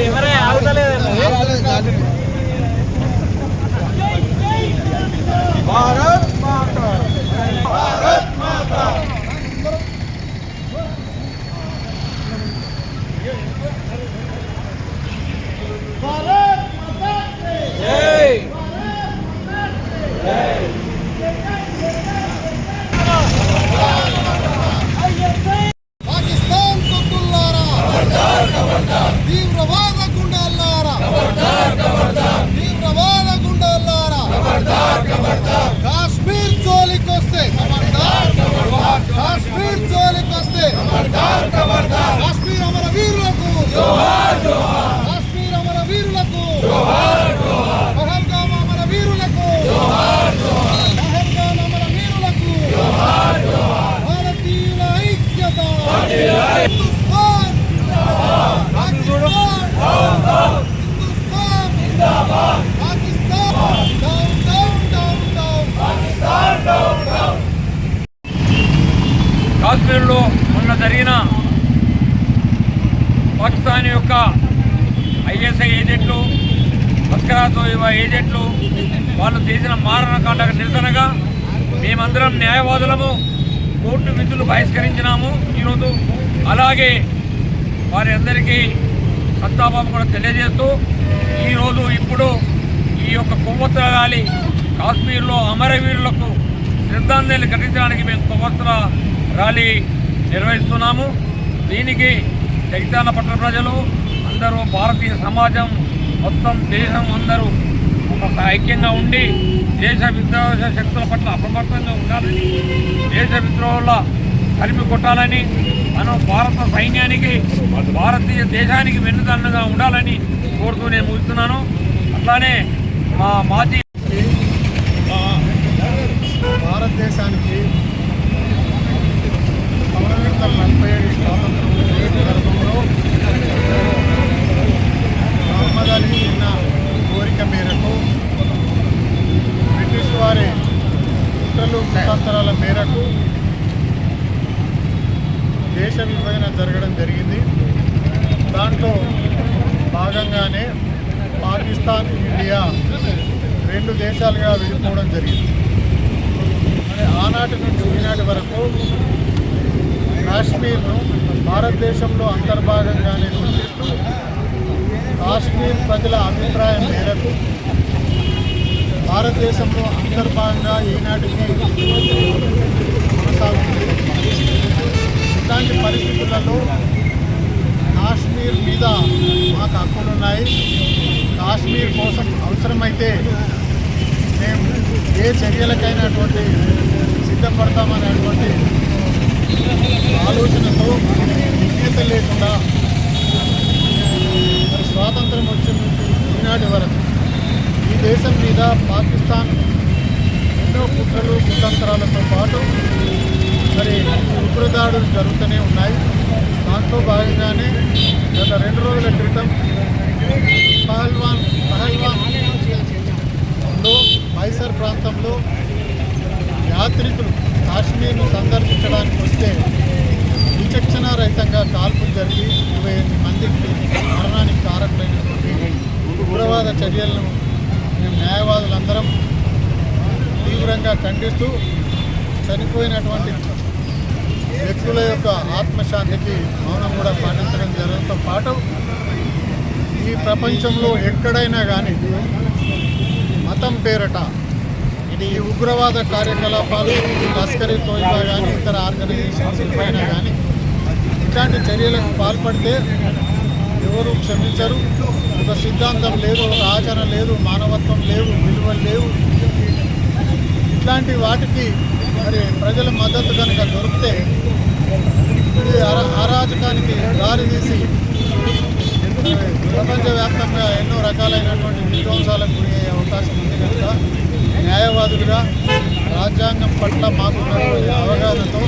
ఎవరే ఆగుతలేదండి భారత్ మాత భారత్ మాత భారత్ కాశ్మీర్లో మొన్న జరిగిన పాకిస్తాన్ యొక్క ఐఎస్ఐ ఏజెంట్లు అస్కరాతో ఏజెంట్లు వాళ్ళు చేసిన మారణకాండకు నిరసనగా మేమందరం న్యాయవాదులము కోర్టు విధులు బహిష్కరించినాము ఈరోజు అలాగే వారి అందరికీ సంతాపం కూడా తెలియజేస్తూ ఈరోజు ఇప్పుడు ఈ యొక్క కొవ్వొత్తుల గాలి కాశ్మీర్లో అమరవీరులకు శ్రద్ధాంజలి ఘటించడానికి మేము కొవ్వొత్తుల ర్యాలీ నిర్వహిస్తున్నాము. దీనికి జగిత్యాల పట్టణ ప్రజలు అందరూ భారతీయ సమాజం మొత్తం దేశం అందరూ ఒక ఐక్యంగా ఉండి దేశ విద్రోహ శక్తుల పట్ల అప్రమత్తంగా ఉండాలని దేశ విద్రోహుల కలిపి కొట్టాలని మనం భారత సైన్యానికి భారతీయ దేశానికి వెన్నుదన్నుగా ఉండాలని కోరుతూ నేను ముగిస్తున్నాను. అట్లానే మా మాజీ భారతదేశానికి కుట్రలు కుటాంతరాల మేరకు దేశ విభజన జరగడం జరిగింది. దాంట్లో భాగంగానే పాకిస్తాన్ ఇండియా రెండు దేశాలుగా విడిపోవడం జరిగింది. మరి ఆనాటి నుంచి ఈనాటి వరకు కాశ్మీర్ను భారతదేశంలో అంతర్భాగంగానే గుర్తిస్తూ కాశ్మీర్ ప్రజల అభిప్రాయం మేరకు భారతదేశంలో అంతర్భాగంగా ఈనాటికి కొనసాగుతుంది. ఇలాంటి పరిస్థితులలో కాశ్మీర్ మీద మాకు హక్కులున్నాయి. కాశ్మీర్ కోసం అవసరమైతే మేము ఏ చర్యలకైనటువంటి సిద్ధపడతామనేటువంటి ఆలోచనతో విజ్ఞత లేకుండా మరి స్వాతంత్రం వచ్చిన ఈనాటి వరకు దేశం మీద పాకిస్తాన్ ఎన్నో కుట్రలు కుతంత్రాలతో పాటు మరి ఉగ్రదాడులు జరుగుతూనే ఉన్నాయి. దాంట్లో భాగంగానే గత రెండు రోజుల క్రితం పహల్వాన్ పహల్వాన్లో మైసర్ ప్రాంతంలో యాత్రికులు కాశ్మీర్ను సందర్శించడానికి వస్తే విచక్షణారహితంగా కాల్పులు జరిగి ఇరవై ఎనిమిది మందికి మరణానికి కారకులైనటువంటి ఉగ్రవాద చర్యలను మేము న్యాయవాదులందరం తీవ్రంగా ఖండిస్తూ చనిపోయినటువంటి వ్యక్తుల యొక్క ఆత్మశాంతికి మౌనం కూడా పాటించడం జరగడంతో పాటు. ఈ ప్రపంచంలో ఎక్కడైనా కానీ మతం పేరట ఈ ఉగ్రవాద కార్యకలాపాలు లస్కరీ తోయిబా కానీ ఇతర ఆర్గనైజేషన్స్ పైన కానీ ఇట్లాంటి చర్యలకు పాల్పడితే ఎవరు క్షమించరు. ఒక సిద్ధాంతం లేదు ఒక ఆచరణ లేదు మానవత్వం లేవు విలువలు లేవు. ఇట్లాంటి వాటికి మరి ప్రజల మద్దతు కనుక దొరికితే ఇది అరా- అరాజకానికి దారి తీసి ప్రపంచవ్యాప్తంగా ఎన్నో రకాలైనటువంటి విధ్వంసాలకు గురి అయ్యే అవకాశం ఉంది కనుక న్యాయవాదులుగా రాజ్యాంగం పట్ల మాకున్నటువంటి అవగాహనతో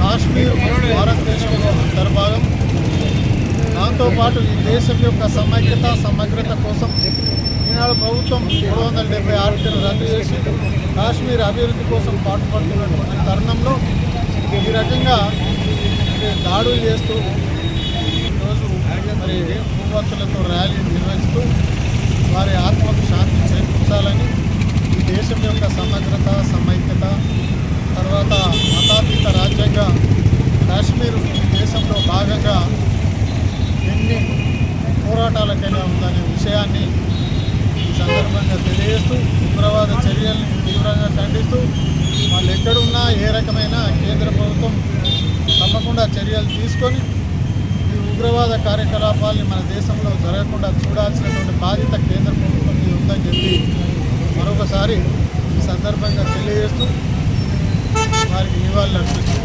కాశ్మీర్ భారతదేశంలో అంతర్భాగం దాంతోపాటు ఈ దేశం యొక్క సమైక్యత సమగ్రత కోసం ఈనాడు ప్రభుత్వం మూడు వందల డెబ్బై ఆర్టీను రద్దు చేసి కాశ్మీర్ అభివృద్ధి కోసం పాటుపడుతున్నటువంటి తరుణంలో ఈ రకంగా దాడులు చేస్తూ ఈరోజు మరి భూవత్తులతో ర్యాలీ నిర్వహిస్తూ వారి ఆత్మకు శాంతి చేకూర్చాలని ఈ దేశం యొక్క సమగ్రత సమైక్యత తర్వాత మతాతీత రాజ్యంగా కాశ్మీర్ ఈ దేశంలో భాగంగా ఎన్ని పోరాటాలకైనా ఉందనే విషయాన్ని ఈ సందర్భంగా తెలియజేస్తూ ఉగ్రవాద చర్యల్ని తీవ్రంగా ఖండిస్తూ వాళ్ళు ఎక్కడున్నా ఏ రకమైన కేంద్ర ప్రభుత్వం తప్పకుండా చర్యలు తీసుకొని ఈ ఉగ్రవాద కార్యకలాపాలని మన దేశంలో జరగకుండా చూడాల్సినటువంటి బాధ్యత కేంద్ర ప్రభుత్వం మీద ఉందని చెప్పి మరొకసారి ఈ సందర్భంగా తెలియజేస్తూ వారికి నివాళులు అర్పిస్తూ